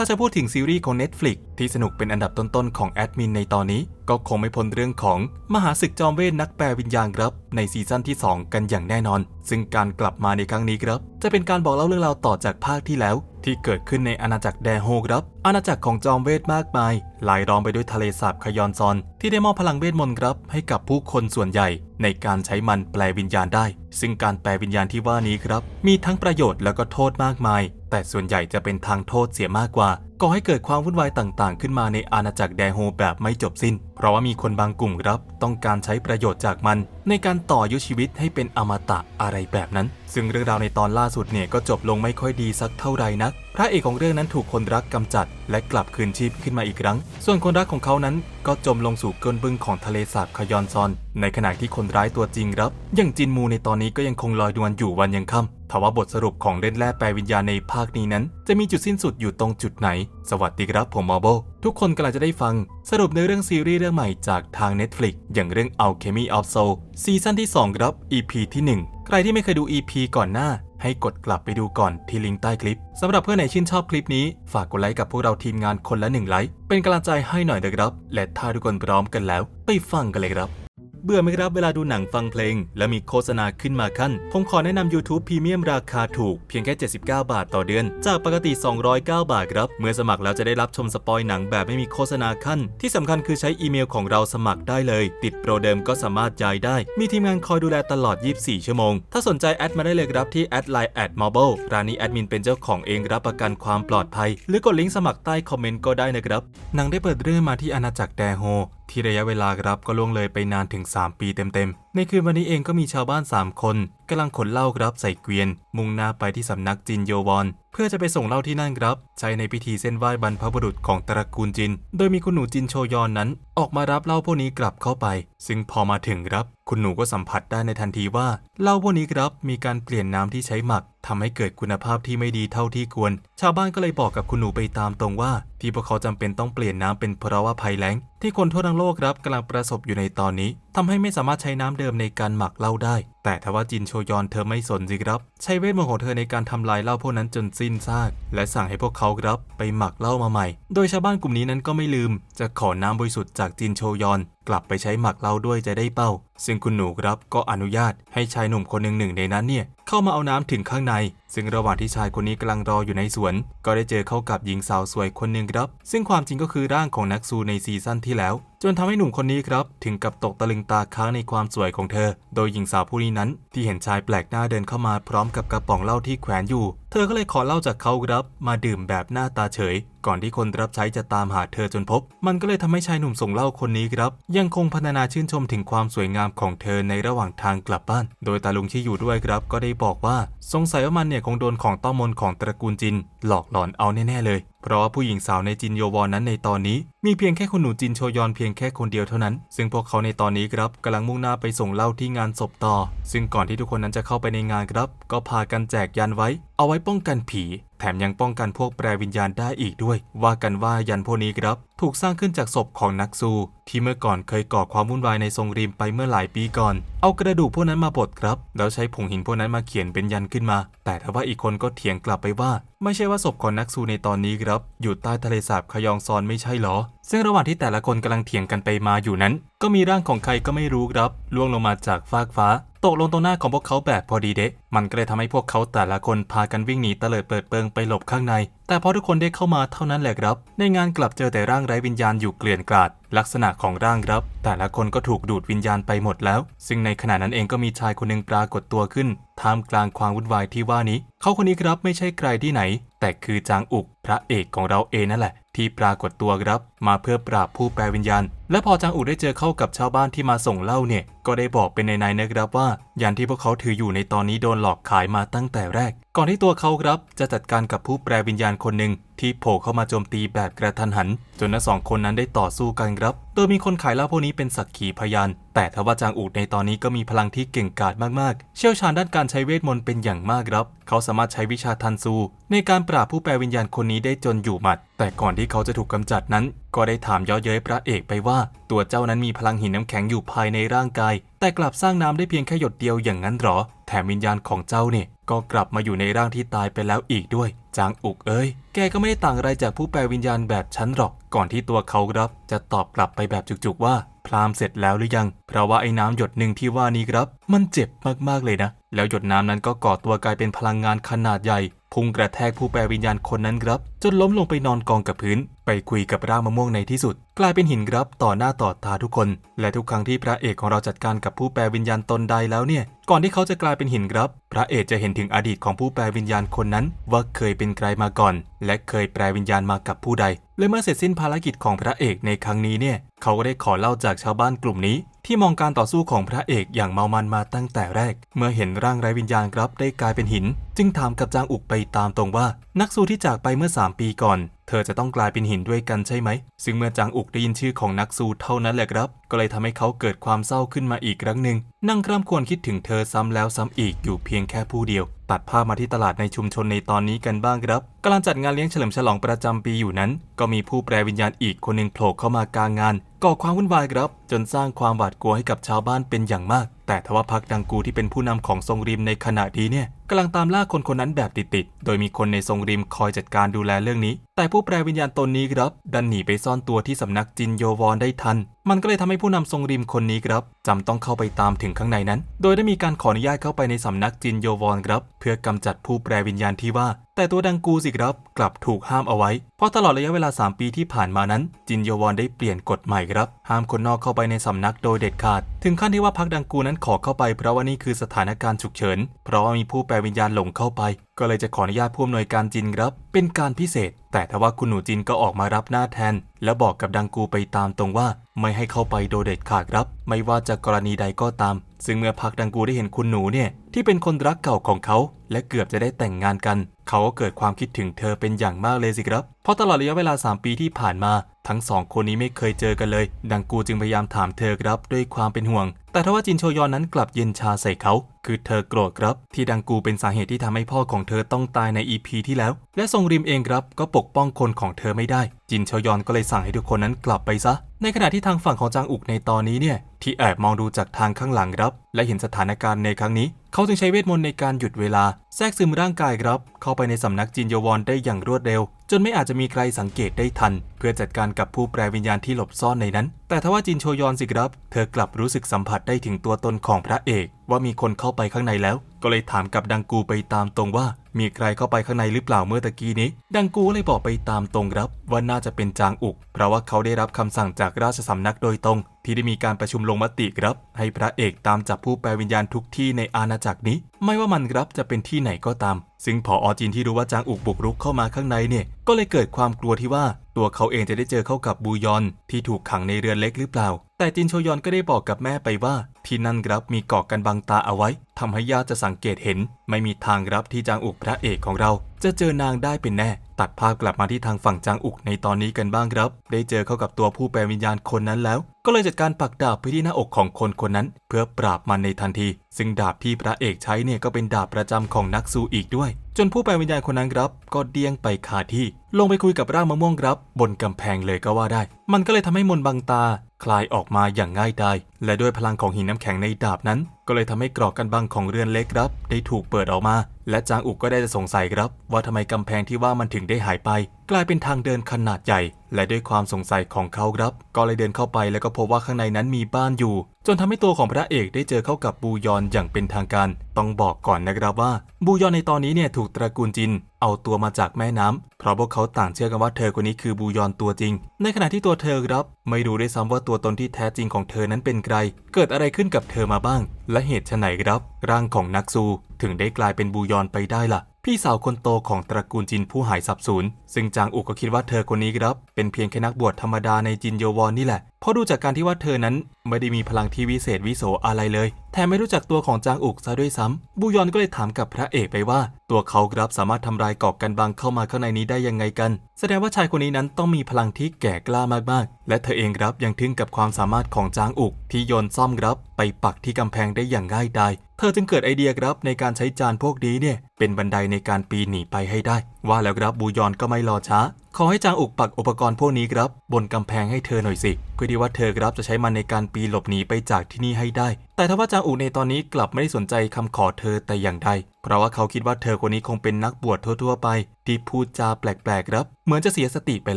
ถ้าจะพูดถึงซีรีส์ของ Netflix ที่สนุกเป็นอันดับต้นๆของแอดมินในตอนนี้ ก็คงไม่พ้นเรื่องของมหาศึกจอมเวทนักแปลวิญญาณครับ ในซีซั่นที่ 2 กันอย่างแน่นอน ซึ่งการกลับมาในครั้งนี้ครับ จะเป็นการบอกเล่าเรื่องราวต่อจากภาคที่แล้ว ที่เกิดขึ้นในอาณาจักรแดโฮครับอาณาจักรของจอมเวทมากมายลายล้อมไปด้วยทะเลสาบขยอนซอน ที่ได้มอบพลังเวทมนต์ครับ ให้กับผู้คนส่วนใหญ่ ในการใช้มันแปลวิญญาณได้ ซึ่งการแปลวิญญาณที่ว่านี้ครับ มีทั้งประโยชน์แล้วก็โทษมากมาย แต่ส่วนใหญ่จะเป็นทางโทษเสียมากกว่าก่อให้เกิดความวุ่นวายต่างๆ ขึ้นมาในอาณาจักรแดโฮแบบไม่จบสิ้น เพราะว่ามีคนบางกลุ่มครับ ต้องการใช้ประโยชน์จากมัน ในการต่อยุชีวิตให้เป็นอมตะอะไรแบบนั้น ซึ่งเรื่องราวในตอนล่าสุดเนี่ยก็จบลงไม่ค่อยดีสักเท่าไหร่นัก พระเอกของเรื่องนั้นถูกคนรักกำจัดและกลับคืนชีพขึ้นมาอีกครั้ง ส่วนคนรักของเขานั้นก็จมลงสู่ก้นบึ้งของทะเลสาบขยอนซอน ในขณะที่คนร้ายตัวจริงรับอย่างจินมูในตอนนี้ก็ยังคงลอยนวลอยู่วันยังค่ำทว่าบทสรุปของเล่นแร่แปลวิญญาณในภาคนี้นั้น จะมีจุดสิ้นสุดอยู่ตรงจุดไหน สวัสดีครับผมมอโบทุกคนกำลังจะได้ฟัง สรุปในเรื่องซีรีส์เรื่องใหม่จากทาง Netflix อย่างเรื่อง Alchemy of Soul ซีซั่นที่ 2 ครับ EP ที่ 1 ใครที่ไม่เคยดู EP ก่อนหน้า ให้กดกลับไปดูก่อนที่ลิงก์ใต้คลิปสำหรับเพื่อนไหนชื่นชอบคลิปนี้ ฝากกดไลค์กับพวกเราทีมงานคนละหนึ่งไลค์เป็นกำลังใจให้หน่อยนะครับ และถ้าทุกคนพร้อมกันแล้ว ไปฟังกันเลยครับ เบื่อไหมครับเวลาดูหนังฟังเพลง แล้วมีโฆษณาขึ้นมาขั้น ผมขอแนะนำ YouTube Premium ราคาถูกเพียงแค่ 79 บาทต่อเดือน จากปกติ 209 บาทครับ เมื่อสมัครแล้วจะได้รับชมสปอยหนังแบบไม่มีโฆษณาขั้น ที่สำคัญคือใช้อีเมลของเราสมัครได้เลย ติดโปรเดิมก็สามารถย้ายได้ มีทีมงานคอยดูแลตลอด 24 ชั่วโมง ถ้าสนใจแอดมาได้เลยครับที่แอดไลน์แอดมอบลร้านนี้แอดมินเป็นเจ้าของเองรับประกันความปลอดภัย หรือกดลิงก์สมัครใต้คอมเมนต์ก็ได้นะครับหนังได้เปิดเรื่องมาที่อาณาจักรแดโฮ ที่ระยะเวลาครับก็ล่วงเลยไปนานถึง 3 ปีเต็มๆ ในคืนวันนี้เองก็มีชาวบ้าน 3 คนกำลังขนเหล้าครับใส่เกวียน มุ่งหน้าไปที่สำนักจินโยวอน เพื่อจะไปส่งเหล้าที่นั่นครับ ใช้ในพิธีเส้นไหว้บรรพบุรุษของตระกูลจิน โดยมีคุณหนูจินโชยอนนั้น ออกมารับเหล้าพวกนี้กลับเข้าไป ซึ่งพอมาถึงครับ คุณหนูก็สัมผัสได้ในทันทีว่าเหล้าพวกนี้ครับมีการเปลี่ยนน้ำที่ใช้หมักทำให้เกิดคุณภาพที่ไม่ดีเท่าที่ควร ชาวบ้านก็เลยบอกกับคุณหนูไปตามตรงว่า ที่พวกเขาจำเป็นต้องเปลี่ยนน้ำเป็นเพราะว่าภัยแล้งที่คนทั่วทั้งโลกครับกำลังประสบอยู่ในตอนนี้ทำให้ไม่สามารถใช้น้ำเดิมในการหมักเหล้าได้ แต่ทว่าจินโชยอนเธอไม่สนสิครับ ใช้เวทมนต์ของเธอในการทำลายเหล้าพวกนั้นจนสิ้นซาก และสั่งให้พวกเขาครับไปหมักเหล้ามาใหม่ โดยชาวบ้านกลุ่มนี้นั้นก็ไม่ลืม จะขอน้ำบริสุทธิ์จากจินโชยอน กลับไปใช้หมักเหล้าด้วยจะได้เป้า ซึ่งคุณหนูครับก็อนุญาตให้ชายหนุ่มคนหนึ่งหนึ่งในนั้นเนี่ยเข้ามาเอาน้ำถึงข้างในซึ่งระหว่างที่ชายคนนี้กำลังรออยู่ในสวน ก็ได้เจอเข้ากับหญิงสาวสวยคนหนึ่งครับ ซึ่งความจริงก็คือร่างของนักซูในซีซั่นที่แล้วจนทำให้หนุ่มคนนี้ครับ ถึงกับตกตะลึงตาค้างในความสวยของเธอ โดยหญิงสาวผู้นี้นั้น ที่เห็นชายแปลกหน้าเดินเข้ามาพร้อมกับกระป๋องเหล้าที่แขวนอยู่ เธอก็เลยขอเหล้าจากเขาครับ มาดื่มแบบหน้าตาเฉย ก่อนที่คนรับใช้จะตามหาเธอจนพบ มันก็เลยทำให้ชายหนุ่มส่งเหล้าคนนี้ครับ ยังคงพัฒนาชื่นชมถึงความสวยงามของเธอในระหว่างทางกลับบ้าน โดยตาลุงที่อยู่ด้วยครับ ก็ได้บอกว่าสงสัยว่ามันเนี่ยคงโดนของต้อมนของตระกูลจิน หลอกหลอนเอาแน่ๆเลยเพราะว่าผู้หญิงสาวในจินโยวอนนั้นในตอนนี้ มีเพียงแค่คุณหนูจินโชยอนเพียงแค่คนเดียวเท่านั้น ซึ่งพวกเขาในตอนนี้ครับกำลังมุ่งหน้าไปส่งเหล้าที่งานศพต่อ ซึ่งก่อนที่ทุกคนนั้นจะเข้าไปในงานครับ ก็พากันแจกยันไว้ เอาไว้ป้องกันผี แถมยังป้องกันพวกแปรวิญญาณได้อีกด้วย ว่ากันว่ายันพวกนี้ครับ ถูกสร้างขึ้นจากศพของนักซูที่เมื่อก่อนเคยก่อความวุ่นวายในทรงริมไปเมื่อหลายปีก่อน เอากระดูกพวกนั้นมาบดครับ แล้วใช้ผงหินพวกนั้นมาเขียนเป็นยันขึ้นมา แต่ถ้าว่าอีกคนก็เถียงกลับไปว่า ไม่ใช่ว่าศพของนักซูในตอนนี้ครับ อยู่ใต้ทะเลสาบขยองซอนไม่ใช่หรอ ซึ่งระหว่างที่แต่ละคนกำลังเถียงกันไปมาอยู่นั้น ก็มีร่างของใครก็ไม่รู้ครับล่วงลงมาจากฟากฟ้า ตกลงตรงหน้าของพวกเขาแบบพอดีเดะ มันก็เลยทำให้พวกเขาแต่ละคนพากันวิ่งหนีเตลิดเปิดเปิงไปหลบข้างใน แต่พอทุกคนได้เข้ามาเท่านั้นแหละครับ ในงานกลับเจอแต่ร่างไร้วิญญาณอยู่เกลื่อนกลาด ลักษณะของร่างครับ แต่ละคนก็ถูกดูดวิญญาณไปหมดแล้ว ซึ่งในขณะนั้นเองก็มีชายคนหนึ่งปรากฏตัวขึ้น ท่ามกลางความวุ่นวายที่ว่านี้ เขาคนนี้ครับไม่ใช่ใครที่ไหน แต่คือจางอุก พระเอกของเราเองนั่นแหละ ที่ปรากฏตัวครับ มาเพื่อปราบผู้แปลวิญญาณ และพอจางอูได้เจอเข้ากับชาวบ้านที่มาส่งเหล้าเนี่ย ก็ได้บอกเป็นในๆนะครับว่า ยันที่พวกเขาถืออยู่ในตอนนี้โดนหลอกขายมาตั้งแต่แรก ก่อนที่ตัวเขาครับจะจัดการกับผู้แปลวิญญาณคนหนึ่งที่โผล่เข้ามาโจมตีแบบกระทันหัน จนทั้งสองคนนั้นได้ต่อสู้กันครับ โดยมีคนขายเหล้าพวกนี้เป็นสักขีพยาน แต่ทว่าจางอูดในตอนนี้ก็มีพลังที่เก่งกาจมากๆ เชี่ยวชาญด้านการใช้เวทมนต์เป็นอย่างมากครับ เขาสามารถใช้วิชาทันซู ในการปราบผู้แปลวิญญาณคนนี้ได้จนอยู่หมัด แต่ก่อนที่เขาจะถูกกำจัดนั้น ก็ได้ถามย้อเย้ยพระเอกไปว่า ตัวเจ้านั้นมีพลังหินน้ำแข็งอยู่ภายในร่างกาย แต่กลับสร้างน้ำได้เพียงแค่หยดเดียวอย่างนั้นหรอ แถมวิญญาณของเจ้าเนี่ยก็กลับมาอยู่ในร่างที่ตายไปแล้วอีกด้วย จางอุกเอ้ย แกก็ไม่ได้ต่างอะไรจากผู้แปลวิญญาณแบบฉันหรอก ก่อนที่ตัวเขาครับ จะตอบกลับไปแบบจุกๆว่า พรามเสร็จแล้วหรือยัง เพราะว่าไอ้น้ำหยดหนึ่งที่ว่านี้ครับ มันเจ็บมากๆเลยนะ แล้วหยดน้ำนั้นก็ก่อตัวกลายเป็นพลังงานขนาดใหญ่ พุ่งกระแทกผู้แปลวิญญาณคนนั้นครับจนล้มลงไปนอนกองกับพื้น ไปคุยกับร่างมะม่วงในที่สุด กลายเป็นหินครับต่อหน้าต่อตาทุกคน และทุกครั้งที่พระเอกของเราจัดการกับผู้แปลวิญญาณตนใดแล้วเนี่ย ก่อนที่เขาจะกลายเป็นหินครับ พระเอกจะเห็นถึงอดีตของผู้แปลวิญญาณคนนั้น ว่าเคยเป็นใครมาก่อน และเคยแปลวิญญาณมากับผู้ใด และเมื่อเสร็จสิ้นภารกิจของพระเอกในครั้งนี้เนี่ย เขาก็ได้ขอเล่าจากชาวบ้านกลุ่มนี้ ที่มองการต่อสู้ของพระเอกอย่างเมามันมาตั้งแต่แรก เมื่อเห็นร่างไร้วิญญาณครับได้กลายเป็นหิน จึงถามกับจางอุกไปตามตรงว่า นักสู้ที่จากไปเมื่อ 3 ปีก่อน เธอจะต้องกลายเป็นหินด้วยกันใช่ไหม ซึ่งเมื่อจางอุกได้ยินชื่อของนักสู้เท่านั้นแหละครับ ก็เลยทำให้เขาเกิดความเศร้าขึ้นมาอีกครั้งหนึ่ง นั่งคร่ำควรคิดถึงเธอซ้ำแล้วซ้ำอีกอยู่เพียงแค่ผู้เดียว ตัดภาพมาที่ตลาดในชุมชนในตอนนี้กันบ้างครับกำลังจัดงานเลี้ยงเฉลิมฉลองประจำปีอยู่นั้น ก็มีผู้แปลวิญญาณอีกคนหนึ่งโผล่เข้ามากลางงานก่อความวุ่นวายครับ จนสร้างความหวาดกลัวให้กับชาวบ้านเป็นอย่างมาก แต่ทว่าพักดังกูที่เป็นผู้นำของทรงริมในขณะนี้เนี่ยกำลังตามล่าคนคนนั้นแบบติดๆ โดยมีคนในทรงริมคอยจัดการดูแลเรื่องนี้ แต่ผู้แปลวิญญาณตนนี้ครับ ดันหนีไปซ่อนตัวที่สำนักจินโยวอนได้ทัน มันก็เลยทำให้ผู้นำทรงริมคนนี้ครับจำต้องเข้าไปตามถึงข้างในนั้น โดยได้มีการขออนุญาตเข้าไปในสำนักจินโยวอนครับ เพื่อกำจัดผู้แปลวิญญาณที่ว่า แต่ตัวดังกูสิครับกลับถูกห้ามเอาไว้ เพราะตลอดระยะเวลา 3 ปีที่ผ่านมานั้น จินโยวอนได้เปลี่ยนกฎใหม่ครับ ห้ามคนนอกเข้าไปในสำนักโดยเด็ดขาด ถึงขั้นที่ว่าพักดังกูนั้นขอเข้าไปเพราะว่านี่คือสถานการณ์ฉุกเฉิน เพราะว่ามีผู้แปลวิญญาณหลงเข้าไป ก็เลยจะขออนุญาตผู้อำนวยการจินครับ เป็นการพิเศษ แต่ทว่าคุณหนูจินก็ออกมารับหน้าแทน และบอกกับดังกูไปตามตรงว่า ไม่ให้เข้าไปโดยเด็ดขาดครับ ไม่ว่าจะกรณีใดก็ตาม ซึ่งเมื่อพักดังกูได้เห็นคุณหนูเนี่ยที่เป็นคนรักเก่าของเขา และเกือบจะได้แต่งงานกัน เขาก็เกิดความคิดถึงเธอเป็นอย่างมากเลยสิครับ เพราะตลอดระยะเวลา 3 ปีที่ผ่านมา ทั้งสองคนนี้ไม่เคยเจอกันเลย ดังกูจึงพยายามถามเธอครับด้วยความเป็นห่วง แต่ทว่าจินโชยอนนั้นกลับเย็นชาใส่เขา คือเธอโกรธครับ ที่ดังกูเป็นสาเหตุที่ทำให้พ่อของเธอต้องตายในอีพีที่แล้ว และทรงริมเองครับก็ปกป้องคนของเธอไม่ได้ จินโชยอนก็เลยสั่งให้ทุกคนนั้นกลับไปซะ ในขณะที่ทางฝั่งของจางอุกในตอนนี้เนี่ยที่แอบมองดูจากทางข้างหลังครับ และเห็นสถานการณ์ในครั้งนี้ เขาจึงใช้เวทมนต์ในการหยุดเวลา แทรกซึมร่างกายครับ เข้าไปในสำนักจินโยวอนได้อย่างรวดเร็ว จนไม่อาจจะมีใครสังเกตได้ทัน เพื่อจัดการกับผู้แปลวิญญาณที่หลบซ่อนในนั้น แต่ทว่าจินโชยอนสิครับ เธอกลับรู้สึกสัมผัสได้ถึงตัวตนของพระเอก ว่ามีคนเข้าไปข้างในแล้ว ก็เลยถามกับดังกูไปตามตรงว่า มีใครเข้าไปข้างในหรือเปล่าเมื่อตะกี้นี้ ดังกูเลยบอกไปตามตรงครับ ว่าน่าจะเป็นจางอุก เพราะว่าเขาได้รับคำสั่งจากราชสำนักโดยตรง ที่ได้มีการประชุมลงมติครับ ให้พระเอกตามจับผู้แปลวิญญาณทุกที่ในอาณาจักรนี้ ไม่ว่ามันครับจะเป็นที่ไหนก็ตาม ซึ่งพออจินที่รู้ว่าจางอุกบุกรุกเข้ามาข้างในเนี่ย ก็เลยเกิดความกลัวที่ว่า ตัวเขาเองจะได้เจอเข้ากับบูยอนที่ถูกขังในเรือนเล็กหรือเปล่า แต่จินโชยอนก็ได้บอกกับแม่ไปว่า ที่นั่นครับมีเกาะกันบังตาเอาไว้ทำให้ญาติจะสังเกตเห็น ไม่มีทางครับที่จางอุกพระเอกของเรา จะเจอนางได้เป็นแน่ ตัดภาพกลับมาที่ทางฝั่งจางอุกในตอนนี้กันบ้างครับ ได้เจอเข้ากับตัวผู้แปลวิญญาณคนนั้นแล้ว ก็เลยจัดการปักดาบไปที่หน้าอกของคนคนนั้น เพื่อปราบมันในทันที ซึ่งดาบที่พระเอกใช้เนี่ยก็เป็นดาบประจำของนักสู้อีกด้วย จนผู้แปลวิญญาณคนนั้นครับก็เดี้ยงไปคาที่ ลงไปคุยกับร่างมะม่วงครับ บนกำแพงเลยก็ว่าได้ มันก็เลยทำให้มนบังตาคลายออกมาอย่างง่ายดายและด้วยพลังของหินน้ำแข็งในดาบนั้น ก็เลยทำให้กรอกกันบังของเรือนเล็กครับ ได้ถูกเปิดออกมา และจางอุกก็ได้จะสงสัยครับ ว่าทำไมกำแพงที่ว่ามันถึงได้หายไป กลายเป็นทางเดินขนาดใหญ่ และด้วยความสงสัยของเขาครับ ก็เลยเดินเข้าไปแล้วก็พบว่าข้างในนั้นมีบ้านอยู่ จนทำให้ตัวของพระเอกได้เจอเข้ากับบูยอนอย่างเป็นทางการ ต้องบอกก่อนนะครับว่า บูยอนในตอนนี้เนี่ยถูกตระกูลจิน เอาตัวมาจากแม่น้ำเพราะพวกเขาต่างเชื่อกันว่าเธอคนนี้คือบูยอนตัวจริง ในขณะที่ตัวเธอครับ ไม่รู้ด้วยซ้ำว่าตัวตนที่แท้จริงของเธอนั้นเป็นใคร เกิดอะไรขึ้นกับเธอมาบ้าง และเหตุไฉนครับ ร่างของนักซูถึงได้กลายเป็นบูยอนไปได้ล่ะ พี่สาวคนโตของตระกูลจินผู้หายสับสูญซึ่งจางอุกก็คิดว่าเธอคนนี้ครับ เป็นเพียงแค่นักบวชธรรมดาในจินโยวอนนี่แหละ เพราะดูจากการที่ว่าเธอนั้น ไม่ได้มีพลังที่วิเศษวิโสอะไรเลย แถมไม่รู้จักตัวของจางอุกซะด้วยซ้ำบูยอนก็เลยถามกับพระเอกไปว่า ตัวเขาครับสามารถทำลายเกาะกันบังเข้ามาข้างในนี้ได้ยังไงกัน แสดงว่าชายคนนี้นั้นต้องมีพลังที่แก่กล้ามากๆ และเธอเองครับยังทึ่งกับความสามารถของจางอุก ที่โยนซ่อมครับไปปักที่กำแพงได้อย่างง่ายดาย เธอจึงเกิดไอเดียครับในการใช้จานพวกนี้เนี่ย เป็นบันไดในการปีนหนีไปให้ได้ ว่าแล้วครับบูยอนก็ไม่รอช้า ขอให้จางอุกปักอุปกรณ์พวกนี้ครับ บนกำแพงให้เธอหน่อยสิเพื่อที่ว่าเธอครับจะใช้มันในการปีนหลบหนีไปจากที่นี่ให้ได้ แต่ทว่าจางอุกในตอนนี้กลับไม่ได้สนใจคำขอเธอแต่อย่างใด เพราะว่าเขาคิดว่าเธอคนนี้คงเป็นนักบวชทั่วๆไป ที่พูดจาแปลกๆครับ เหมือนจะเสียสติไป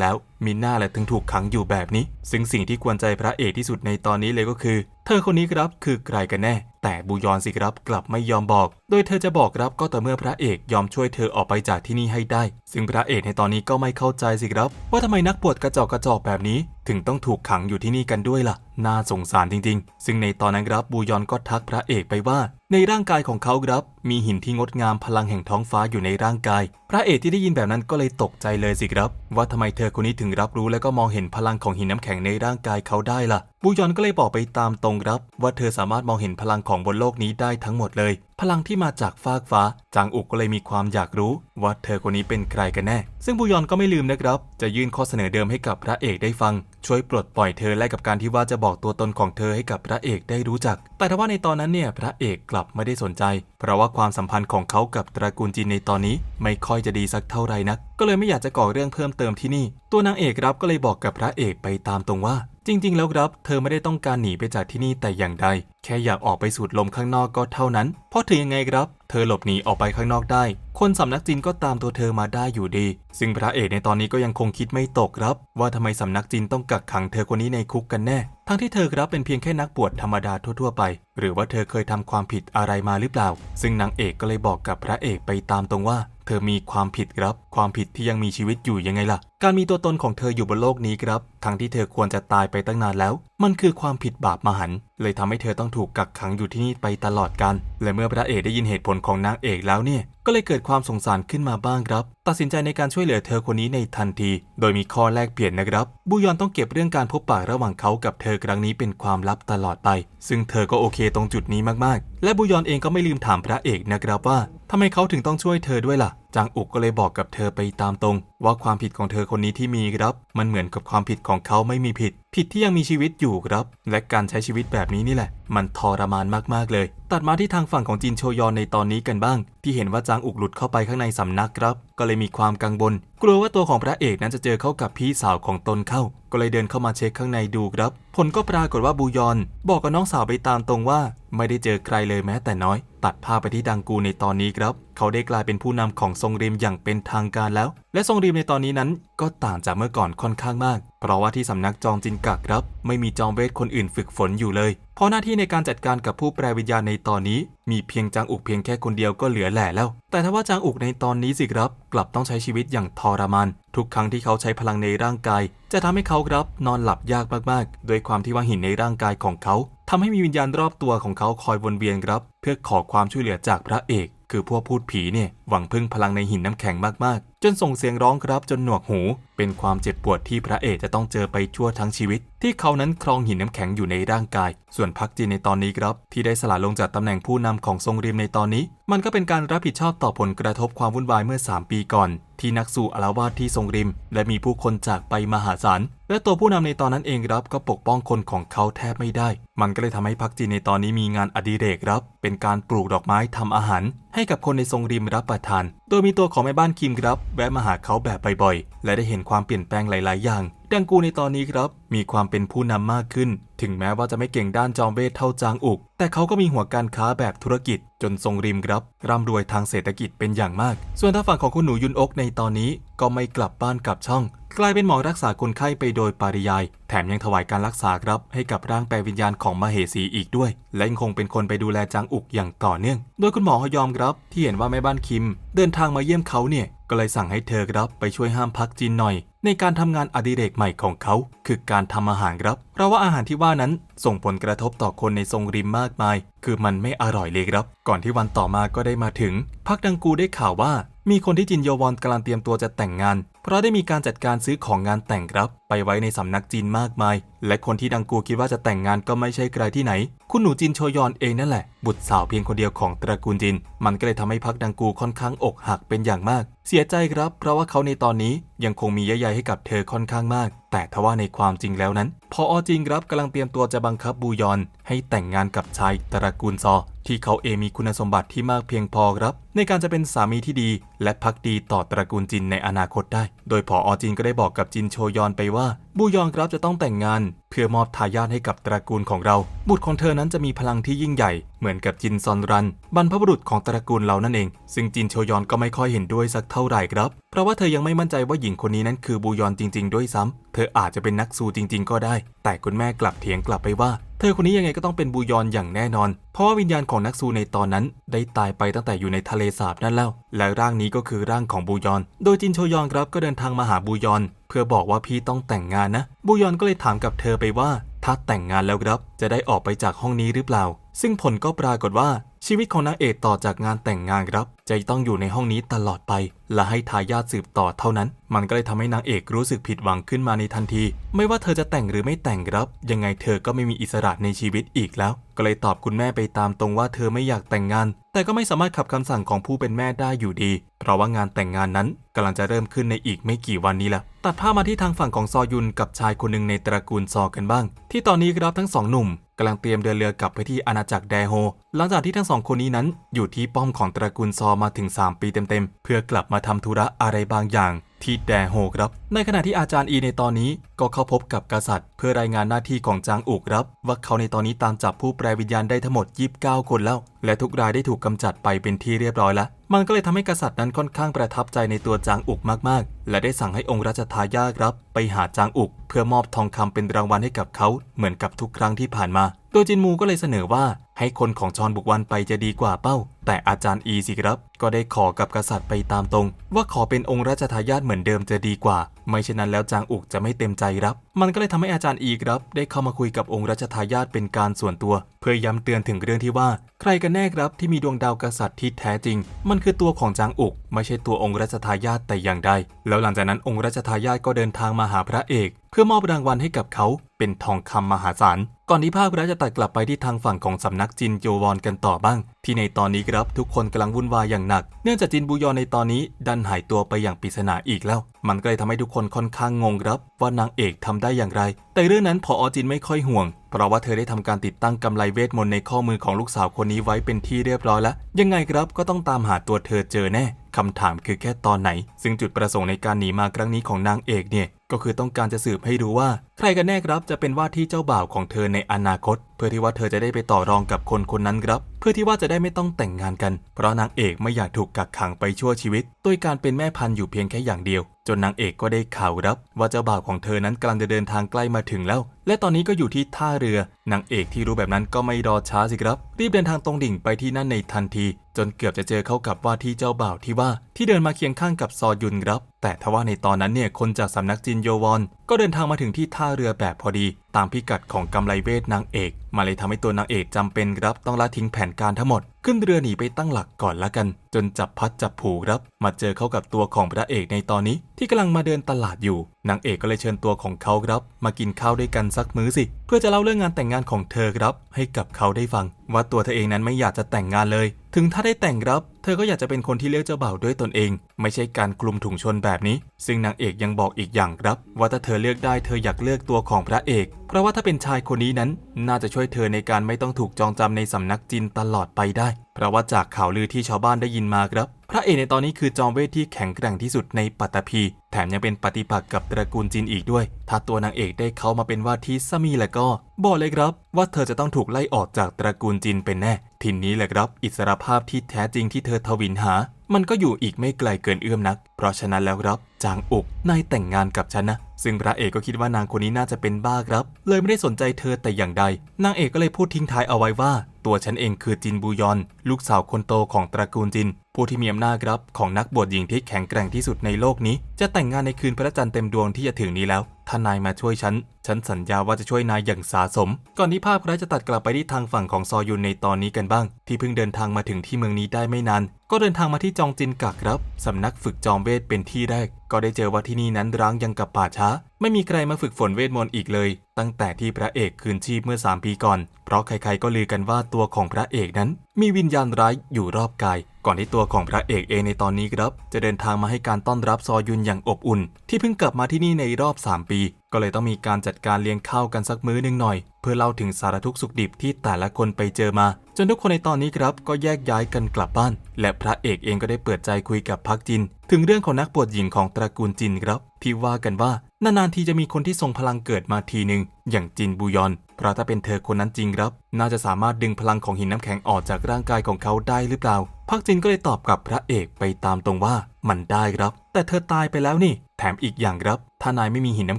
แล้วมีหน้าแหละถึงถูกขังอยู่แบบนี้ ซึ่งสิ่งที่กวนใจพระเอกที่สุดในตอนนี้เลยก็คือ เธอคนนี้ครับคือใครกันแน่ แต่บูยอนสิครับกลับไม่ยอมบอก โดยเธอจะบอกรับก็ต่อเมื่อพระเอกยอมช่วยเธอออกไปจากที่นี่ให้ได้ ซึ่งพระเอกในตอนนี้ก็ไม่เข้าใจสิครับ ว่าทำไมนักบวชกระจอกกระจอกแบบนี้ ถึงต้องถูกขังอยู่ที่นี่กันด้วยล่ะ น่าสงสารจริงๆ ซึ่งในตอนนั้นครับบูยอนก็ทักพระเอกไปว่า ในร่างกายของเขาครับมีหินที่งดงามพลังแห่งท้องฟ้าอยู่ในร่างกาย พระเอกที่ได้ยินแบบนั้นก็เลยตกใจเลยสิครับ ว่าทำไมเธอคนนี้ถึงรับรู้และก็มองเห็นพลังของหินน้ำแข็งในร่างกายเขาได้ล่ะ บูยอนก็เลยบอกไปตามตรงครับ ว่าเธอสามารถมองเห็นพลังของบนโลกนี้ได้ทั้งหมดเลย พลังที่มาจากฟากฟ้า จางอุกก็เลยมีความอยากรู้ ว่าเธอคนนี้เป็นใครกันแน่ ซึ่งบูยอนก็ไม่ลืมนะครับ จะยื่นข้อเสนอเดิมให้กับพระเอกได้ฟัง ช่วยปลดปล่อยเธอและกับการที่ว่าจะบอกตัวตนของเธอให้กับพระเอกได้รู้จัก แต่ทว่าในตอนนั้นเนี่ยพระเอกกลับไม่ได้สนใจ เพราะว่าความสัมพันธ์ของเขากับตระกูลจีนในตอนนี้ ไม่ค่อยจะดีสักเท่าไหร่นัก ก็เลยไม่อยากจะก่อเรื่องเพิ่มเติมที่นี่ ตัวนางเอกครับก็เลยบอกกับพระเอกไปตามตรงว่า จริง ๆ แล้วครับ เธอไม่ได้ต้องการหนีไปจากที่นี่แต่อย่างใดแค่อยากออกไปสูดลมข้างนอกก็เท่านั้น เพราะถึงยังไงครับ เธอหลบหนีออกไปข้างนอกได้ คนสำนักจีนก็ตามตัวเธอมาได้อยู่ดี ซึ่งพระเอกในตอนนี้ก็ยังคงคิดไม่ตกครับ ว่าทำไมสำนักจีนต้องกักขังเธอคนนี้ในคุกกันแน่ ทั้งที่เธอครับเป็นเพียงแค่นักบวชธรรมดาทั่ว ๆ ไป หรือว่าเธอเคยทำความผิดอะไรมาหรือเปล่า ซึ่งนางเอกก็เลยบอกกับพระเอกไปตามตรงว่าเธอมีความผิดครับ ความผิดที่ยังมีชีวิตอยู่ยังไงล่ะ การมีตัวตนของเธออยู่บนโลกนี้ครับ ทั้งที่เธอควรจะตายไปตั้งนานแล้ว มันคือความผิดบาปมหัน เลยทำให้เธอต้องถูกกักขังอยู่ที่นี่ไปตลอดกัน และเมื่อพระเอกได้ยินเหตุผลของนางเอกแล้วเนี่ยก็เลยเกิดความสงสารขึ้นมาบ้างครับ ตัดสินใจในการช่วยเหลือเธอคนนี้ในทันที โดยมีข้อแลกเปลี่ยนนะครับ บูยอนต้องเก็บเรื่องการพบปะระหว่างเขากับเธอครั้งนี้เป็นความลับตลอดไป ซึ่งเธอก็โอเคตรงจุดนี้มากๆ และบูยอนเองก็ไม่ลืมถามพระเอกนะครับว่าทำไมเขาถึงต้องช่วยเธอด้วยล่ะ จางอุกก็เลยบอกกับเธอไปตามตรง ว่าความผิดของเธอคนนี้ที่มีครับ มันเหมือนกับความผิดของเขาไม่มีผิด ผิดที่ยังมีชีวิตอยู่ครับ และการใช้ชีวิตแบบนี้นี่แหละ มันทรมานมากๆเลย ตัดมาที่ทางฝั่งของจินโชยอนในตอนนี้กันบ้าง ที่เห็นว่าจางอุกหลุดเข้าไปข้างในสำนักครับ ก็เลยมีความกังวลกลัวว่าตัวของพระเอกนั้นจะเจอเข้ากับพี่สาวของตนเข้า ก็เลยเดินเข้ามาเช็คข้างในดูครับ ผลก็ปรากฏว่าบูยอน บอกกับน้องสาวไปตามตรงว่า ไม่ได้เจอใครเลยแม้แต่น้อย ตัดภาพไปที่ดังกูในตอนนี้ครับ เขาได้กลายเป็นผู้นำของทรงริมอย่างเป็นทางการแล้ว และทรงริมในตอนนี้นั้นก็ต่างจากเมื่อก่อนค่อนข้างมาก เพราะว่าที่สำนักจองจินกักครับ ไม่มีจอมเวทคนอื่นฝึกฝนอยู่เลย เพราะหน้าที่ในการจัดการกับผู้แปลวิญญาณในตอนนี้ มีเพียงจางอุกเพียงแค่คนเดียวก็เหลือแหล่แล้ว แต่ถ้าว่าจางอุกในตอนนี้สิครับ กลับต้องใช้ชีวิตอย่างทรมาน ทุกครั้งที่เขาใช้พลังในร่างกาย จะทำให้เขาครับนอนหลับยากมากๆโดยความที่ว่าหินในร่างกายของเขาทำให้มีวิญญาณรอบตัวของเขาคอยวนเวียนครับ เพื่อขอความช่วยเหลือจากพระเอก คือพวกพูดผีเนี่ย หวังพึ่งพลังในหินน้ำแข็งมากๆ จนส่งเสียงร้องครับจนหนวกหู เป็นความเจ็บปวดที่พระเอกจะต้องเจอไปชั่วทั้งชีวิต ที่เขานั้นครองหินน้ำแข็งอยู่ในร่างกาย ส่วนพักจีนในตอนนี้ครับ ที่ได้สละลงจากตำแหน่งผู้นำของทรงริมในตอนนี้ มันก็เป็นการรับผิดชอบต่อผลกระทบความวุ่นวายเมื่อ 3 ปีก่อน ที่นักสู่อารวาสที่ทรงริม และมีผู้คนจากไปมหาศาลและตัวผู้นำในตอนนั้นเองครับก็ปกป้องคนของเขาแทบไม่ได้ มันก็เลยทำให้พักจีนในตอนนี้มีงานอดิเรกครับ เป็นการปลูกดอกไม้ทำอาหาร ให้กับคนในทรงริมรับประทาน โดยมีตัวของแม่บ้านคิมครับ แวะมาหาเขาแบบบ่อยๆ และได้เห็นความเปลี่ยนแปลงหลาย ๆ อย่าง ดังกูในตอนนี้ครับ มีความเป็นผู้นำมากขึ้น ถึงแม้ว่าจะไม่เก่งด้านจอมเวทเท่าจางอุก แต่เขาก็มีหัวการค้าแบบธุรกิจ จนทรงริมครับ ร่ำรวยทางเศรษฐกิจเป็นอย่างมาก ส่วนทางฝั่งของคุณหนูยุนอกในตอนนี้ ก็ไม่กลับบ้านกลับช่อง กลายเป็นหมอรักษาคนไข้ไปโดยปริยาย แถมยังถวายการรักษาครับ ให้กับร่างแปลวิญญาณของมเหสีอีกด้วย และยังคงเป็นคนไปดูแลจางอุกอย่างต่อเนื่อง โดยคุณหมอฮยอมครับ ที่เห็นว่าแม่บ้านคิม เดินทางมาเยี่ยมเขาเนี่ย ก็เลยสั่งให้เธอครับไปช่วยห้ามพักจีนหน่อย ในการทำงานอดิเรกใหม่ของเขา คือการทำอาหารครับ เพราะว่าอาหารที่ว่านั้นส่งผลกระทบต่อคนในทรงริมมากมาย คือมันไม่อร่อยเลยครับ ก่อนที่วันต่อมาก็ได้มาถึง พักดังกูได้ข่าวว่า มีคนที่จินโยวอนกำลังเตรียมตัวจะแต่งงานเพราะได้มีการจัดการซื้อของงานแต่งครับ ไปไว้ในสำนักจีนมากมาย และคนที่ดังกูคิดว่าจะแต่งงานก็ไม่ใช่ใครที่ไหน คุณหนูจินโชยอนเองนั่นแหละ บุตรสาวเพียงคนเดียวของตระกูลจิน มันก็เลยทำให้พักดังกูค่อนข้างอกหักเป็นอย่างมาก เสียใจครับ เพราะว่าเขาในตอนนี้ยังคงมีเยอะใยให้กับเธอค่อนข้างมาก แต่ทว่าในความจริงแล้วนั้น พออจริงครับกำลังเตรียมตัวจะบังคับบูยอน ให้แต่งงานกับชายตระกูลซอ ที่เขาเองมีคุณสมบัติที่มากเพียงพอครับ ในการจะเป็นสามีที่ดี และพักดีต่อตระกูลจินในอนาคตได้โดยพออจีนก็ได้บอกกับจินโชยอนไปว่าบูยอนครับจะต้องแต่งงาน เพื่อมอบทายาทให้กับตระกูลของเรา บุตรของเธอนั้นจะมีพลังที่ยิ่งใหญ่ เหมือนกับจินซอนรัน บรรพบุรุษของตระกูลเรานั่นเอง ซึ่งจินโชยอนก็ไม่ค่อยเห็นด้วยสักเท่าไหร่ครับ เพราะว่าเธอยังไม่มั่นใจว่าหญิงคนนี้นั้นคือบูยอนจริง ๆ ด้วยซ้ำเธออาจจะเป็นนักสู้จริง ๆ ก็ได้ แต่คุณแม่กลับเถียงกลับไปว่า เธอคนนี้ยังไงก็ต้องเป็นบูยอนอย่างแน่นอน เพราะว่าวิญญาณของนักสู้ในตอนนั้น ได้ตายไปตั้งแต่อยู่ในทะเลสาบนั่นแล้ว และร่างนี้ก็คือร่างของบูยอน โดยจินโชยอนครับก็เดินทางมาหาบูยอน เพื่อบอกว่าพี่ต้องแต่งงานนะ บูยอนก็เลยถามกับเธอไปว่า ถ้าแต่งงานแล้วครับ จะได้ออกไปจากห้องนี้หรือเปล่า ซึ่งผลก็ปรากฏว่าชีวิตของนางเอกต่อจากงานแต่งงานครับ จะต้องอยู่ในห้องนี้ตลอดไป และให้ทายาทสืบต่อเท่านั้น มันก็เลยทำให้นางเอกรู้สึกผิดหวังขึ้นมาในทันที ไม่ว่าเธอจะแต่งหรือไม่แต่งครับ ยังไงเธอก็ไม่มีอิสระในชีวิตอีกแล้ว ก็เลยตอบคุณแม่ไปตามตรงว่าเธอไม่อยากแต่งงาน แต่ก็ไม่สามารถขับคำสั่งของผู้เป็นแม่ได้อยู่ดี เพราะว่างานแต่งงานนั้นกำลังจะเริ่มขึ้นในอีกไม่กี่วันนี้แหละตัดภาพมาที่ทางฝั่งของซอยุนกับชายคนหนึ่งในตระกูลซอกันบ้าง ที่ตอนนี้ครับทั้งสองหนุ่มกำลังเตรียมเดินเรือกลับไปที่อาณาจักรแดโฮ หลังจากที่ทั้งสองคนนี้นั้นอยู่ที่ป้อมของตระกูลซอมาถึง 3 ปีเต็มๆ เพื่อกลับมาทำธุระอะไรบางอย่างที่แดโฮครับ ในขณะที่อาจารย์อีในตอนนี้ก็เข้าพบกับกษัตริย์ เพื่อรายงานหน้าที่ของจางอุกครับ ว่าเขาในตอนนี้ตามจับผู้แปลวิญญาณได้ทั้งหมด 29 คนแล้ว และทุกรายได้ถูกกำจัดไปเป็นที่เรียบร้อยแล้ว มันก็เลยทำให้กษัตริย์นั้นค่อนข้างประทับใจในตัวจางอุกมากๆ และได้สั่งให้องค์รัชทายาทครับ ไปหาจางอุก เพื่อมอบทองคำเป็นรางวัลให้กับเขาเหมือนกับทุกครั้งที่ผ่านมาโดยจินมูก็เลยเสนอว่าให้คนของจอนบุกวันไปจะดีกว่าเป้า แต่อาจารย์อีสิครับ ก็ได้ขอกับกษัตริย์ไปตามตรง ว่าขอเป็นองค์รัชทายาทเหมือนเดิมจะดีกว่า ไม่เช่นนั้นแล้วจางอุกจะไม่เต็มใจรับ มันก็เลยทำให้อาจารย์อีครับ ได้เข้ามาคุยกับองค์รัชทายาทเป็นการส่วนตัว เพื่อย้ำเตือนถึงเรื่องที่ว่า ใครกันแน่ครับที่มีดวงดาวกษัตริย์ที่แท้จริง มันคือตัวของจางอุก ไม่ใช่ตัวองค์รัชทายาทแต่อย่างใดแล้วหลังจากนั้นองค์รัชทายาทก็เดินทางมาหาพระเอก เพื่อมอบรางวัลให้กับเขาเป็นทองคำมหาศาลก่อนที่ภาครัฐจะตัดกลับไปที่ทางฝั่งของสำนักจินโยวอนกันต่อบ้าง ที่ในตอนนี้ครับทุกคนกำลังวุ่นวายอย่างหนัก เนื่องจากจินบูยอนในตอนนี้ดันหายตัวไปอย่างปริศนาอีกแล้ว มันก็เลยทำให้ทุกคนค่อนข้างงงครับ ว่านางเอกทำได้อย่างไร แต่เรื่องนั้นพออจินไม่ค่อยห่วง เพราะว่าเธอได้ทำการติดตั้งกำไลเวทมนต์ในข้อมือของลูกสาวคนนี้ไว้เป็นที่เรียบร้อยแล้ว ยังไงครับก็ต้องตามหาตัวเธอเจอแน่ คำถามคือแค่ตอนไหน ซึ่งจุดประสงค์ในการหนีมาครั้งนี้ของนางเอกเนี่ย ก็คือต้องการจะสืบให้รู้ว่า ใครกันแน่ครับจะเป็นว่าที่เจ้าบ่าวของเธอในอนาคต เพื่อที่ว่าเธอจะได้ไปต่อรองกับคนคนนั้นครับ เพื่อที่ว่าจะได้ไม่ต้องแต่งงานกัน เพราะนางเอกไม่อยากถูกกักขังไปชั่วชีวิตโดยการเป็นแม่พันธุ์อยู่เพียงแค่อย่างเดียว จนนางเอกก็ได้ข่าวรับ ว่าเจ้าบ่าวของเธอนั้นกำลังจะเดินทางใกล้มาถึงแล้ว และตอนนี้ก็อยู่ที่ท่าเรือนางเอกที่รู้แบบนั้นก็ไม่รอช้าสิครับ รีบเดินทางตรงดิ่งไปที่นั่นในทันที นเกือบจะเจอเข้ากับว่าที่เจ้าบ่าวที่ว่า ที่เดินมาเคียงข้างกับซอยุนครับ แต่ทว่าในตอนนั้นเนี่ยคนจากสำนักจินโยวอน ก็เดินทางมาถึงที่ท่าเรือแบบพอดี ตามพิกัดของกำไลเวทนางเอก มาเลยทำให้ตัวนางเอกจำเป็นครับต้องละทิ้งแผนการทั้งหมด ขึ้นเรือหนีไปตั้งหลักก่อนละกัน จนจับพัดจับผูครับ มาเจอเข้ากับตัวของพระเอกในตอนนี้ ที่กำลังมาเดินตลาดอยู่นางเอกก็เลยเชิญตัวของเขาครับ มากินข้าวด้วยกันสักมื้อสิ เพื่อจะเล่าเรื่องงานแต่งงานของเธอครับ ให้กับเขาได้ฟัง ว่าตัวเธอเองนั้นไม่อยากจะแต่งงานเลย ถึงถ้าได้แต่งครับเธอก็อยากจะเป็นคนที่เลือกเจ้าบ่าวด้วยตนเอง ไม่ใช่การกลุ่มถุงชนแบบนี้ ซึ่งนางเอกยังบอกอีกอย่างครับ ว่าถ้าเธอเลือกได้เธออยากเลือกตัวของพระเอก เพราะว่าถ้าเป็นชายคนนี้นั้น น่าจะช่วยเธอในการไม่ต้องถูกจองจำในสำนักจินตลอดไปได้ เพราะว่าจากข่าวลือที่ชาวบ้านได้ยินมาครับ พระเอกในตอนนี้คือจอมเวทที่แข็งแกร่งที่สุดในปัตตภีแถมยังเป็นปฏิปักษ์กับตระกูลจินอีกด้วย ถ้าตัวนางเอกได้เข้ามาเป็นว่าที่สามีแล้วก็ บอกเลยครับ ว่าเธอจะต้องถูกไล่ออกจากตระกูลจินเป็นแน่ทีนี้แหละครับ อิสรภาพที่แท้จริงที่เธอทวินหา มันก็อยู่อีกไม่ไกลเกินเอื้อมนัก เพราะฉะนั้นแล้วครับ จางอุกนายแต่งงานกับฉันนะ ซึ่งพระเอกก็คิดว่านางคนนี้น่าจะเป็นบ้าครับ เลยไม่ได้สนใจเธอแต่อย่างใด นางเอกก็เลยพูดทิ้งท้ายเอาไว้ว่า ตัวฉันเองคือจินบูยอน ลูกสาวคนโตของตระกูลจิน ผู้ที่มีอำนาจครับของนักบวชหญิงที่แข็งแกร่งที่สุดในโลกนี้ จะแต่งงานในคืนพระจันทร์เต็มดวงที่จะถึงนี้แล้ว ถ้านายมาช่วยฉัน ฉันสัญญาว่าจะช่วยนายอย่างสาสม ก่อนที่ภาพร้ายจะตัดกลับไปที่ทางฝั่งของซอยุนในตอนนี้กันบ้าง ที่เพิ่งเดินทางมาถึงที่เมืองนี้ได้ไม่นาน ก็เดินทางมาที่จองจินกักครับ สำนักฝึกจอมเวทเป็นที่แรก ก็ได้เจอว่าที่นี่นั้นร้างยังกับป่าช้า ไม่มีใครมาฝึกฝนเวทมนต์อีกเลย ตั้งแต่ที่พระเอกคืนชีพเมื่อ 3 ปีก่อน เพราะใครๆก็ลือกันว่าตัวของพระเอกนั้น มีวิญญาณร้ายอยู่รอบกายก่อนที่ตัวของพระเอกเองในตอนนี้ครับ จะเดินทางมาให้การต้อนรับซอยุนอย่างอบอุ่น ที่เพิ่งกลับมาที่นี่ในรอบ 3 ปี ก็เลยต้องมีการจัดการเลี้ยงข้าวกันสักมื้อหนึงหน่อย เพื่อเล่าถึงสารทุกข์สุขดิบที่แต่ละคนไปเจอมา จนทุกคนในตอนนี้ครับก็แยกย้ายกันกลับบ้าน และพระเอกเองก็ได้เปิดใจคุยกับพักจิน ถึงเรื่องของนักบวชหญิงของตระกูลจินครับที่ว่ากันว่านานๆทีจะมีคนที่ทรงพลังเกิดมาทีหนึ่งอย่างจินบูยอน เพราะถ้าเป็นเธอคนนั้นจริงครับ น่าจะสามารถดึงพลังของหินน้ำแข็งออกจากร่างกายของเขาได้หรือเปล่า พักจินก็เลยตอบกับพระเอกไปตามตรงว่ามันได้ครับ แต่เธอตายไปแล้วนี่ แถมอีกอย่างครับ ถ้านายไม่มีหินน้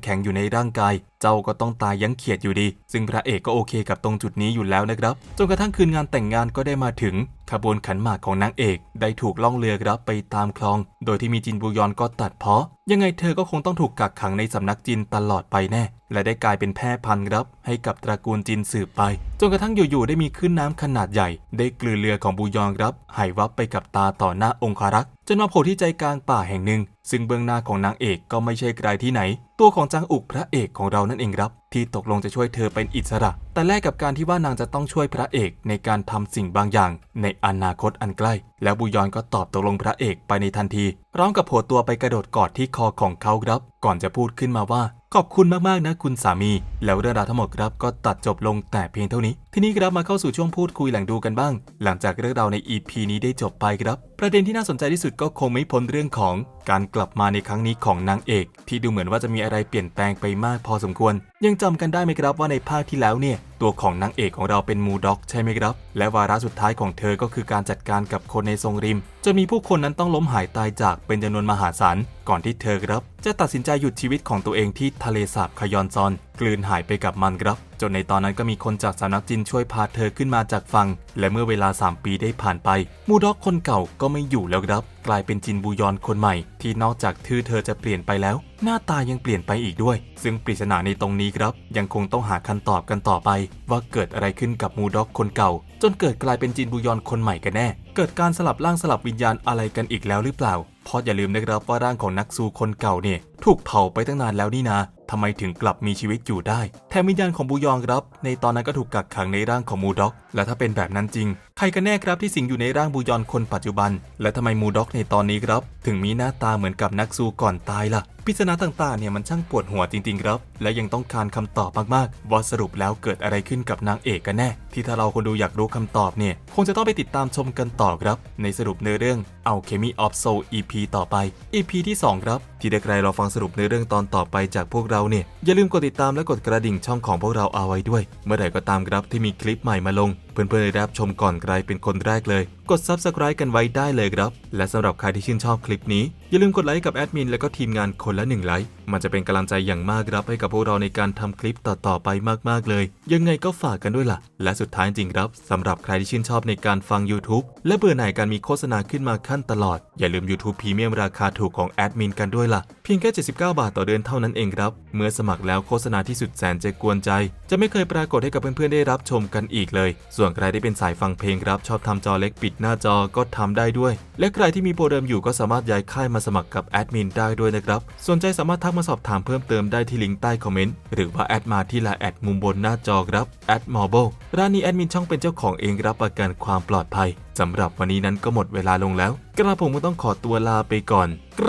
ำแข็งอยู่ในร่างกาย เจ้าก็ต้องตายยั้งเขียดอยู่ดี ซึ่งพระเอกก็โอเคกับตรงจุดนี้อยู่แล้วนะครับ จนกระทั่งคืนงานแต่งงานก็ได้มาถึง ขบวนขันหมากของนางเอก ได้ถูกล่องเรือครับไปตามคลอง โดยที่มีจินบูยอนก็ตัดเพาะ ยังไงเธอก็คงต้องถูกกักขังในสำนักจินตลอดไปแน่ และได้กลายเป็นแพร่พันธุ์ครับ ให้กับตระกูลจินสืบไป จนกระทั่งอยู่ๆได้มีขึ้นน้ำขนาดใหญ่ ได้กลืนเรือของบูยอนครับหายวับไปกับตาต่อหน้าองคารักษ์ จนมาโผล่ที่ใจกลางป่าแห่งหนึ่ง ซึ่งเบื้องหน้าของนางเอกก็ไม่ใช่ใครที่ไหน ตัวของจางอุกพระเอกของเรานั่นเองครับ ที่ตกลงจะช่วยเธอเป็นอิสระ แต่แลกกับการที่ว่านางจะต้องช่วยพระเอกในการทำสิ่งบางอย่าง ในอนาคตอันใกล้ แล้วบุยอนก็ตอบตกลงพระเอกไปในทันทีพร้อมกับโผล่ตัวไปกระโดดกอดที่คอของเขาครับ ก่อนจะพูดขึ้นมาว่า ขอบคุณมากๆนะคุณสามี แล้วเรื่องราวทั้งหมดครับก็ตัดจบลงแต่เพียงเท่านี้ ทีนี้ครับมาเข้าสู่ช่วงพูดคุยแหล่งดูกันบ้าง หลังจากเรื่องราวใน EP นี้ได้จบไปครับ ประเด็นที่น่าสนใจที่สุดก็คงไม่พ้นเรื่องของการกลับมาในครั้งนี้ของนางเอก ที่ดูเหมือนว่าจะมีอะไรเปลี่ยนแปลงไปมากพอสมควร ยังจำกันได้ไหมครับว่าในภาคที่แล้วเนี่ย ตัวของนางเอกของเราเป็นมูด็อกใช่ไหมครับ และวาระสุดท้ายของเธอก็คือการจัดการกับคนในทรงริม จะมีผู้คนนั้นต้องล้มหายตายจากเป็นจำนวนมหาศาลก่อนที่เธอครับ จะตัดสินใจหยุดชีวิตของตัวเองที่ทะเลสาบคยอนซอน กลืนหายไปกับมันครับ จนในตอนนั้นก็มีคนจากสำนักจินช่วยพาเธอขึ้นมาจากฝั่ง และเมื่อเวลา 3 ปีได้ผ่านไป มูด็อกคนเก่าก็ไม่อยู่แล้วครับ กลายเป็นจินบูยอนคนใหม่ ที่นอกจากชื่อเธอจะเปลี่ยนไปแล้ว หน้าตายังเปลี่ยนไปอีกด้วย ซึ่งปริศนาในตรงนี้ครับ ยังคงต้องหาคำตอบกันต่อไป ว่าเกิดอะไรขึ้นกับมูด็อกคนเก่า จนเกิดกลายเป็นจินบูยอนคนใหม่กันแน่ เกิดการสลับร่างสลับวิญญาณอะไรกันอีกแล้วหรือเปล่าเพราะอย่าลืมนะครับว่าร่างของนักสู้คนเก่าเนี่ยถูกเผาไปตั้งนานแล้วนี่นา ทำไมถึงกลับมีชีวิตอยู่ได้ แถมวิญญาณของบูยองครับ ในตอนนั้นก็ถูกกักขังในร่างของมูด็อก และถ้าเป็นแบบนั้นจริง ใครกันแน่ครับที่สิงอยู่ในร่างบูยอนคนปัจจุบัน และทำไมมูด็อกในตอนนี้ครับ ถึงมีหน้าตาเหมือนกับนักสู้ก่อนตายล่ะ ปริศนาต่างๆเนี่ยมันช่างปวดหัวจริงๆครับ และยังต้องการคำตอบมากๆ ว่าสรุปแล้วเกิดอะไรขึ้นกับนางเอกกันแน่ ที่ถ้าเราคนดูอยากรู้คำตอบเนี่ยคงจะต้องไปติดตามชมกันต่อครับ ในสรุปเนื้อเรื่อง Alchemy of Soul EP ต่อไป EP ที่ 2 ครับ ที่ได้ใครรอฟังสรุปเนื้อเรื่องตอนต่อไปจากพวกเราเนี่ยอย่าลืมกดติดตามและกดกระดิ่งช่องของพวกเราเอาไว้ด้วย เมื่อไหร่ก็ตามครับที่มีคลิปใหม่มาลงเพื่อนๆได้รับชมก่อนใครเป็นคนแรกเลย กด Subscribe กันไว้ได้เลยครับ และสำหรับใครที่ชื่นชอบคลิปนี้ อย่าลืมกดไลค์กับแอดมินและก็ทีมงานคนละหนึ่งไลค์มันจะเป็นกำลังใจอย่างมากครับให้กับพวกเราในการทำคลิปต่อๆไปมากๆเลย ยังไงก็ฝากกันด้วยล่ะ และสุดท้ายจริงครับสำหรับใครที่ชื่นชอบในการฟัง YouTube และเบื่อหน่ายการมีโฆษณาขึ้นมาขั้นตลอด อย่าลืม YouTube พรีเมียมราคาถูกของแอดมินกันด้วยล่ะ เพียงแค่ 79 บาทต่อเดือนเท่านั้นเองครับ เมื่อสมัครแล้วโฆษณาที่สุดแสนจะกวนใจ จะไม่เคยปรากฏให้กับเพื่อนๆได้รับชมกันอีกเลยส่วนใครที่เป็นสายฟังเพลงครับ ชอบทำจอเล็กปิดหน้าจอก็ทำได้ด้วย และใครที่มีโปรเดิมอยู่ก็สามารถย้ายค่ายมาสมัครกับแอดมินได้ด้วยนะครับสนใจสามารถทักมาสอบถามเพิ่มเติมได้ที่ลิงก์ใต้คอมเมนต์หรือว่าแอดมาที่ไลน์แอดมุมบนหน้าจอครับแอดมอร์เบร้านนี้แอดมินช่องเป็นเจ้าของเองรับประกันความปลอดภัยสำหรับวันนี้นั้นก็หมดเวลาลงแล้ว กระผมก็ต้องขอตัวลาไปก่อนก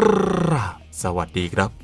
ราบสวัสดีครับ